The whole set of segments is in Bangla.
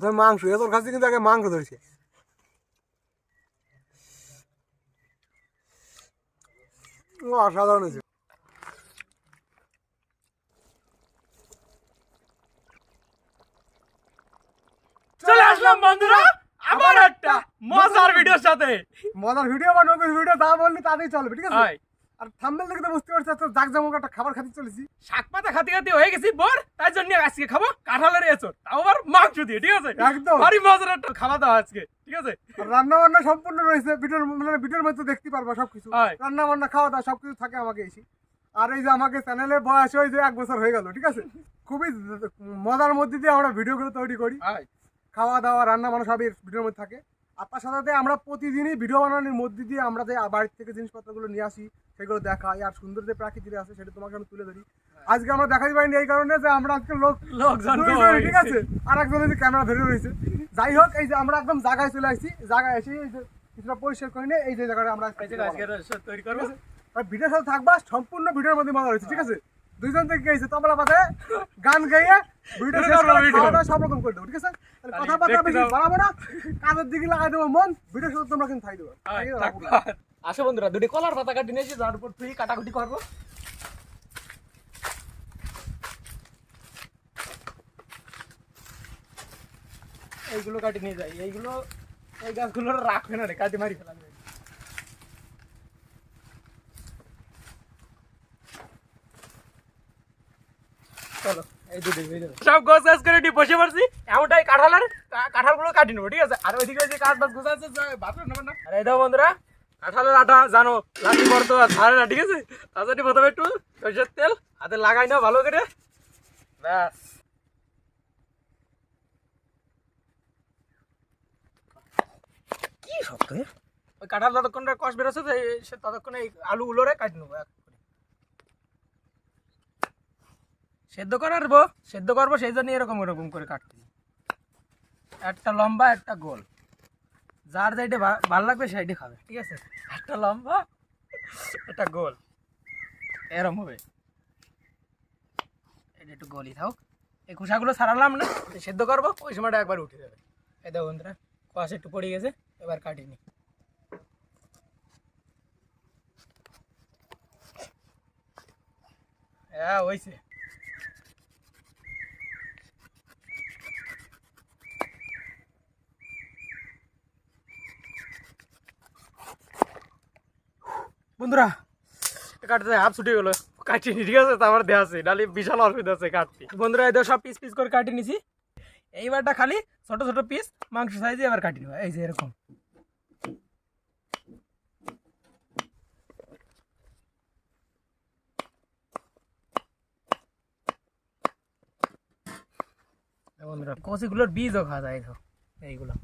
মাংস এ তোর কাছে কিন্তু আগে মাংস ধরেছে। অসাধারণ হয়েছে। চলে আসলাম বন্ধুরা আবার একটা মজার ভিডিওর সাথে। মজার ভিডিও বা নতুন ভিডিও যা বললি তাতেই চলবে ঠিক আছে? আর থাম্বেল দেখে তো বুঝতে পারছিস তো জাকজমক একটা খাবার খাতে চলেছি। শাক পাতা খাতে খাতে হয়ে গেছি বোর তাই জন্য আজকে খাব কাঁঠালের এসর তাও আবার মাংস দিয়ে ঠিক আছে? একদম। ভারী মজার একটা খাওয়া দাওয়া আজকে ঠিক আছে? রান্না বান্না সম্পূর্ণ রয়েছে ভিডিওর মানে ভিডিওর মধ্যে দেখতে পারবা সবকিছু। রান্না বান্না খাওয়া দাওয়া সবকিছু থাকে আমাকে এসে। আর এই যে আমাকে চ্যানেলের বয়স ওই যে এক বছর হয়ে গেল ঠিক আছে? খুবই মজার মধ্যে দিয়ে আমরা ভিডিওগুলো তৈরি করি। খাওয়া দাওয়া রান্না বান্না সবই ভিডিওর মধ্যে থাকে। আর তার সাথে আমরা প্রতিদিনই ভিডিও বানানোর মধ্যে দিয়ে আমরা যে বাড়ির থেকে জিনিসপত্রগুলো নিয়ে আসি সেগুলো দেখাই আর সুন্দর যে প্রাকৃতিক আছে সেটা তোমাকে আমি তুলে ধরি। আজকে আমরা দেখাতে পারিনি এই কারণে যে আমরা আজকে লোক লোকজন ঠিক আছে? আর একজন এই যে ক্যামেরা ধরে রয়েছে। যাই হোক এই যে আমরা একদম জায়গায় চলে আসছি। জায়গায় এসে এই যে কিছুটা পরিষ্কার করে নিয়ে এই যে জায়গাটা আমরা তৈরি করব। ভিডিওর সাথে থাকবা সম্পূর্ণ ভিডিওর মধ্যে মজা রয়েছে ঠিক আছে? দুইজন থেকে গেছে তবলা বাজে গান গাইয়ে ভিডিও শুরু শেষ করে খাওয়া সব রকম করে দেবো ঠিক আছে? কথাবার্তা দেখতে বেশি বাড়াবো না। কাজের দিকে লাগাই দেবো মন ভিডিও শুধু তোমরা কিন্তু থাই দেবো। আসো বন্ধুরা দুটি কলার পাতা কাটি নিয়েছি যার উপর তুই কাটাকুটি করব। এইগুলো কাটি নিয়ে যাই এইগুলো এই গাছগুলো রাখবে না রে কাটি মারি ফেলা যায় চলো এই দুটো হয়ে যাবে সব গোছ গাছ করে নিয়ে বসে পড়ছি। এমনটাই কাঁঠালের কাঁঠালগুলো কাটি নেব, ঠিক আছে? আর ওইদিকে ওই যে কাঠ বাস গোছ আছে বাথরুম নেবেন না। দাও বন্ধুরা, কাঁঠালের আটা, জানো লাঠি পড়তো আর না, ঠিক আছে? জন্য প্রথমে একটু সরষের তেল, হাতে লাগাই নাও ভালো করে। ব্যাস। কি এ? ওই কাঁঠাল ততক্ষণ কষ বেরোচ্ছে ততক্ষণে এই আলুগুলোরে কাটি নেব সেদ্ধ করারবো সেদ্ধ করব, সেই জন্য এরকম এরকম করে কাটতে একটা লম্বা, একটা গোল। যার যেটা ভালো লাগবে সেইটা খাবে, ঠিক আছে? একটা লম্বা, একটা গোল। এরম হবে। এটা একটু গোলই থাক এই খোসাগুলো ছাড়ালাম না সেদ্ধ করব, ওই সময়টা একবার উঠে যাবে। এই দেখো বন্ধুরা কষ একটু পড়ে গেছে, এবার কাটিনি। হ্যাঁ হয়েছে বন্ধুরা কাটতে হাত ছুটে গেলো। কাটিনি ঠিক আছে, তারপর দেওয়া আছে। নাহলে বিশাল অসুবিধা আছে কাটতে বন্ধুরা এদের সব পিস পিস করে কাটি নিছি। এইবারটা খালি ছোট ছোট পিস মাংস সাইজে এবার কাটি নেব। এই যে এরকম। বন্ধুরা, কচিগুলোর বীজও খাওয়া যায় এইগুলো।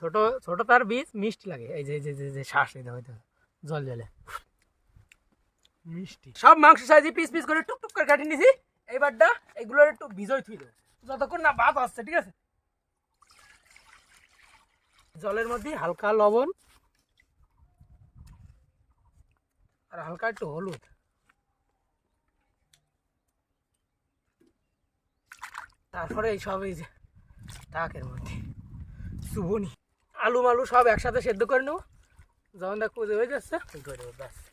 ছোট ছোট তার বীজ মিষ্টি লাগে। এই যে যে যে শ্বাস নিতে হয়তো জল জলে। মিষ্টি। সব মাংস সাইজে পিস পিস করে টুক টুক করে কাটিয়ে নিছি। এইবারটা এগুলোর একটু ভিজই থুই দেবো। যতক্ষণ না ভাত আসছে ঠিক আছে? জলের মধ্যে হালকা লবণ আর হালকা একটু হলুদ। তারপরে এই সব এই যে টাকের মধ্যে। শুভনি। আলু মালু সব একসাথে সেদ্ধ করে নেব। যখন দেখ হয়ে যাচ্ছে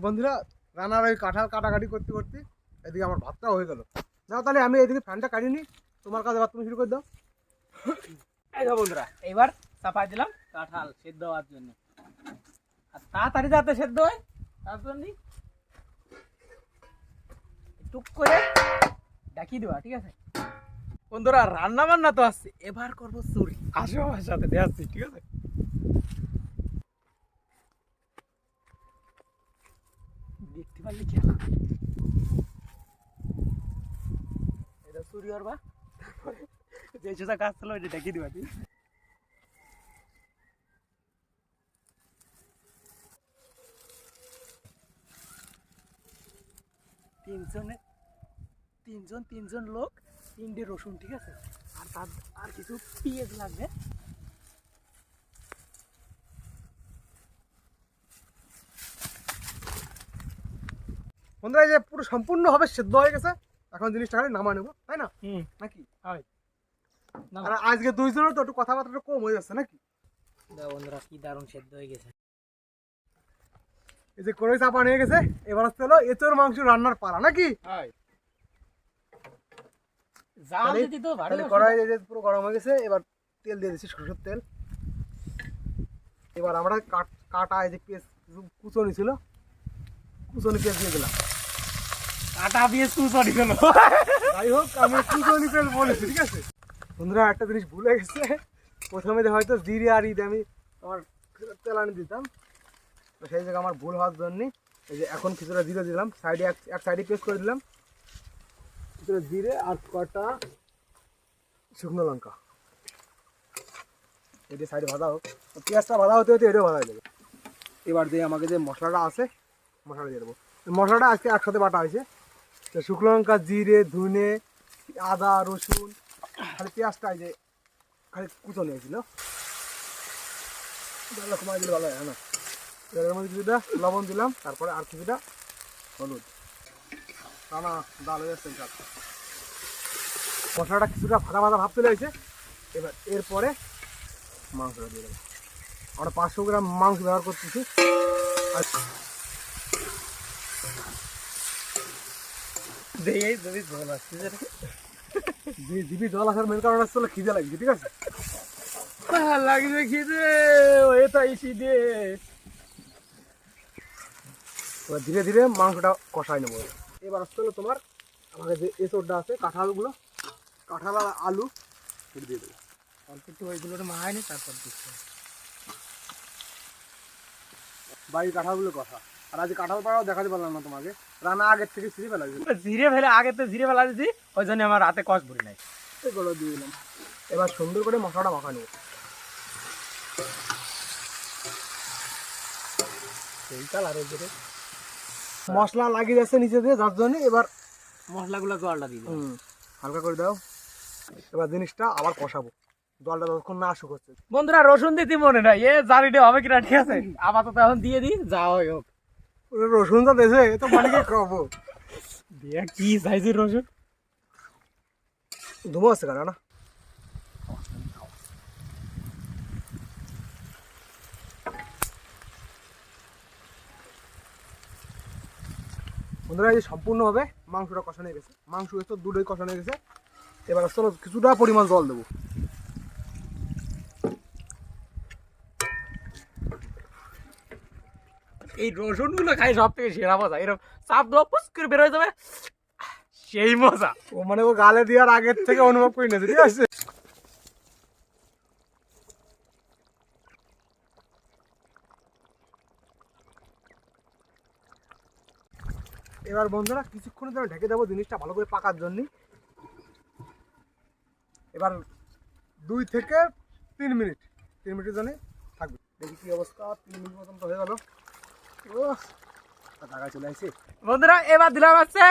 বন্ধুরা রান্নার ওই কাঁঠাল কাটাকাটি করতে করতে এদিকে আমার ভাতটাও হয়ে গেল। না তাহলে আমি এদিকে ফ্যানটা কাটিয়ে নিই। তোমার কাছে ভাত তুমি শুরু করে দাও। এই দেখো বন্ধুরা এইবার চাপাই দিলাম কাঁঠাল সেদ্ধ হওয়ার জন্য। আর তাড়াতাড়ি যাতে সেদ্ধ হয় তার জন্য টুক করে ডাকি দেওয়া ঠিক আছে? বন্ধুরা রান্না বান্না তো আসছে এবার করব চুরি। আমার সাথে দেখাচ্ছি ঠিক আছে দেখতে পারলে কি হবে? এটা যে ওইটা দিবা তিনজনে তিনজন তিনজন লোক, তিনটে রসুন, ঠিক আছে? আর তার আর কিছু পেঁয়াজ লাগবে। বন্ধুরা এই যে পুরো সম্পূর্ণভাবে সেদ্ধ হয়ে গেছে। এখন জিনিসটা খালি নামা নেব তাই না? নাকি? না আর আজকে দুইজনের তো একটু কথাবার্তা কম হয়ে যাচ্ছে নাকি? বন্ধুরা কি দারুণ সেদ্ধ হয়ে গেছে। এই যে কড়াই চাপা নিয়ে গেছে এবার হচ্ছে হলো এঁচোর মাংস রান্নার পালা নাকি? হয়। কড়াই পুরো গরম হয়ে গেছে এবার তেল দিয়ে দিচ্ছি সরষের তেল। এবার আমরা কাট- কাটা এই যে পেঁয়াজ কুচনি ছিল কুচনি পেঁয়াজ দিয়ে দিলাম। কাটা দিয়ে সুসরি গেল যাই হোক, আমি ঠিক আছে? বন্ধুরা, একটা জিনিস ভুলে গেছে। প্রথমে যে হয়তো জিরে আর ঈদ আমি আমার তেল আনি দিতাম। তো সেই জায়গায় আমার ভুল হওয়ার জন্য এই যে এখন কিছুটা জিরে দিলাম। সাইডে এক সাইডে পেস্ট করে দিলাম। কিছুটা জিরে আর কটা শুকনো লঙ্কা। এটি সাইডে ভাজা হোক। পেঁয়াজটা ভাজা হতে হতে এটাও ভাজা হয়ে যাবে। এবার দিয়ে আমাকে যে মশলাটা আছে, মশলাটা দিয়ে দেবো। মশলাটা আজকে একসাথে বাটা হয়েছে। শুকনো লঙ্কা জিরে, ধনে, আদা, রসুন, খালি পেঁয়াজটা যে খালি কুচো নিয়েছিল। কমাই দিলে ভালো হয়, না? এর মধ্যে কিছুটা লবণ দিলাম, তারপরে আর কিছুটা হলুদ। রানা ডাল হয়ে যাচ্ছে মশলাটা কিছুটা ভাজা ভাজা ভাব চলে আসছে এবার এরপরে মাংসটা দিয়ে দেবো। আমরা পাঁচশো গ্রাম মাংস ব্যবহার করতেছি আর যদি জল আসার মেন কারণ খিদে লাগছে, ঠিক আছে? লাগবে খিদে ধীরে ধীরে মাংসটা কষাই নেব। এবার হচ্ছে হলো তোমার আমাকে যে এসোরটা আছে, কাঁঠালগুলো, কাঁঠাল আর আলু দিয়ে দেবো। অল্প একটু ওইগুলো মাহায়নি তারপর দিচ্ছে। বাড়ির কাঁঠালগুলো কষা। আর আজ কাঁঠাল পাড়াও দেখাতে পারলাম না তোমাকে। রান্না আগের থেকে ছিঁড়ে ফেলা জিরে ফেলে আগে তো জিরে ফেলা দিছি ওই জন্য আমার হাতে কষ ভরি নাই। এগুলো দিয়ে দিলাম। এবার সুন্দর করে মশলাটা মাখা নেব সেই কালার মশলা লাগিয়ে যাচ্ছে নিচে দিয়ে যার জন্য এবার মশলাগুলো জলটা হুম, হালকা করে দাও। এবার জিনিসটা আবার কষাবো। জলটা ততক্ষণ না শুকোচ্ছে। বন্ধুরা রসুন দিতে মনে নাই। এ জারিটা হবে কিনা ঠিক আছে? আপাতত এখন দিয়ে দিই যা হয় হোক। ওরে রসুনটা দেশে তো খাব দিয়ে কি চাইছি রসুন? ধুমো আছে কেন না বন্ধুরা এই যে সম্পূর্ণভাবে মাংসটা কষানো গেছে। মাংস এসে দুটোই কষানো গেছে। এবার চলো কিছুটা পরিমাণ জল দেবো। এই রসুনগুলো খাই সব থেকে সেরা মজা। এরকম চাপ দেওয়া পুস করে বের হয়ে যাবে। সেই মজা। ও মানে ও গালে দেওয়ার আগের থেকে অনুভব করে নিয়েছে, ঠিক আছে? এবার বন্ধুরা, কিছুক্ষণের জন্য ঢেকে দেবো জিনিসটা ভালো করে পাকার জন্য এবার দুই থেকে তিন মিনিট, তিন মিনিটের জন্য থাকবে। দেখি কি অবস্থা, তিন মিনিট মতন তো হয়ে গেল। বন্ধুরা এবার দিলাম আছে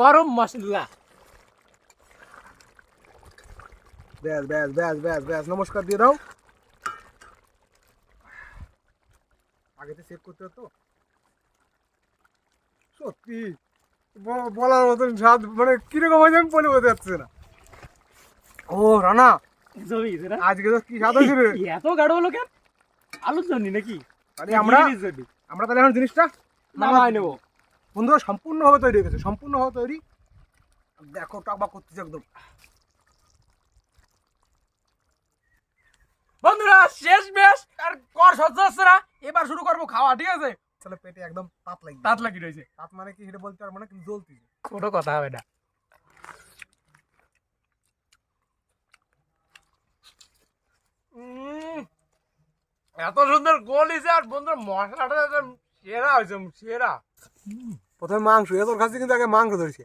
গরম মশলা। ব্যাস ব্যাস ব্যাস ব্যাস ব্যাস নমস্কার দিয়ে দাও। আগেতে চেক করতে হতো। সত্যি বলার মতন স্বাদ মানে কীরকম হয়েছে আমি বলে বোঝা যাচ্ছে না। ও রানা আজকে তো কি স্বাদ হয়েছে এত গাঢ় হলো কেন? আলুর জন্য নাকি? আমরা। আমরা তাহলে এখন জিনিসটা নামাই নেব। বন্ধুরা সম্পূর্ণভাবে তৈরি হয়ে গেছে সম্পূর্ণভাবে তৈরি। দেখো টাকবা করতেছে একদম। বন্ধুরা শেষ বেশ আর কর সহ্য হচ্ছে না। এবার শুরু করব খাওয়া ঠিক আছে? তাহলে পেটে একদম তাপ লাগবে তাঁত লাগি রয়েছে? তাপ মানে কি সেটা বলতে পারব না কিন্তু জ্বলতেছে। কোনো কথা হবে না। এত সুন্দর গোল হয়েছে আর বন্ধুর মশলাটা সেরা হয়েছে সেরা। প্রথমে মাংস এত খাচ্ছি কিন্তু আগে মাংস ধরেছে।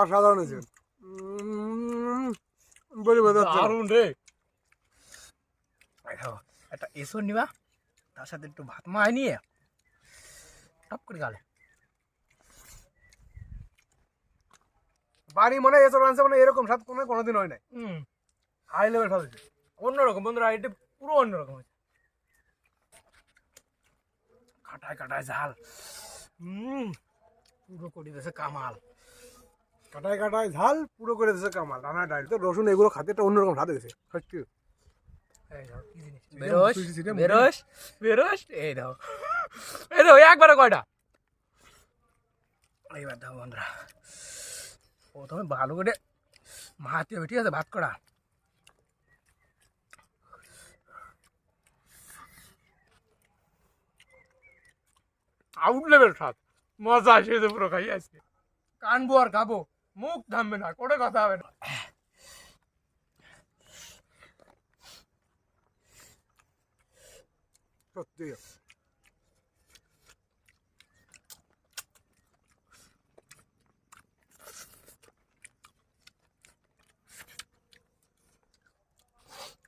অসাধারণ হয়েছে। বলি। দারুণ রে। একটা এসো নিবা তার সাথে একটু ভাত মায় নিয়ে টপ করে গালে। বাড়ি মানে এসব রান্না মানে এরকম স্বাদ কোনো কোনোদিন হয় নাই। হাই লেভেল স্বাদ হয়েছে। অন্যরকম বন্ধুরা এটা পুরো অন্যরকম হয়েছে। কাটায় কাটায় ঝাল পুরো করে দিয়েছে কামাল। কাটায় কাটায় ঝাল পুরো করে দিয়েছে কামাল। রান্না ডাল। তো রসুন এগুলো খাতে একটা অন্যরকম স্বাদ গেছে সত্যি। বেরোস বেরোস বেরোস। এই দাও এই দাও একবারে কয়টা? এইবার দাও বন্ধুরা। প্রথমে ভালো করে মাহাতে হবে ঠিক আছে, ভাত করা। আউট লেভেল স্বাদ মজা এসেছে পুরো খাই আজকে। কানবো আর খাব, মুখ থামবে না, কোনো কথা হবে না। সত্যি।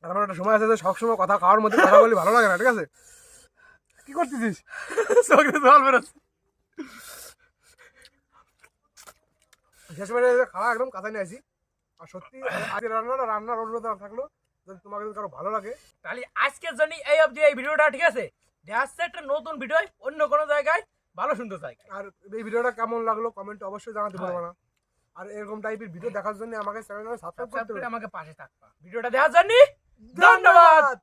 আর আমার একটা সময় আছে যে সবসময় কথা খাওয়ার মধ্যে কথা বলি ভালো লাগে না ঠিক আছে? কি করতেছিস? চোখে জল বেরোচ্ছে। শেষ মেরে খাওয়া একদম কাঁচা নিয়ে আসি। আর সত্যি আজকে রান্নাটা রান্নার অনুরোধ থাকল যদি তোমাকে যদি কারও ভালো লাগে। তাহলে আজকের জন্য এই অবধি এই ভিডিওটা ঠিক আছে? দেখা যাচ্ছে একটা নতুন ভিডিও অন্য কোনো জায়গায় ভালো সুন্দর জায়গায়। আর এই ভিডিওটা কেমন লাগল কমেন্টে অবশ্যই জানাতে। পারব না। আর এরকম টাইপের ভিডিও দেখার জন্য আমাকে চ্যানেলটা সাবস্ক্রাইব সাবস্ক্রাইব করতে হবে। আমাকে পাশে থাকবা। ভিডিওটা দেখার জন্য ধন্যবাদ!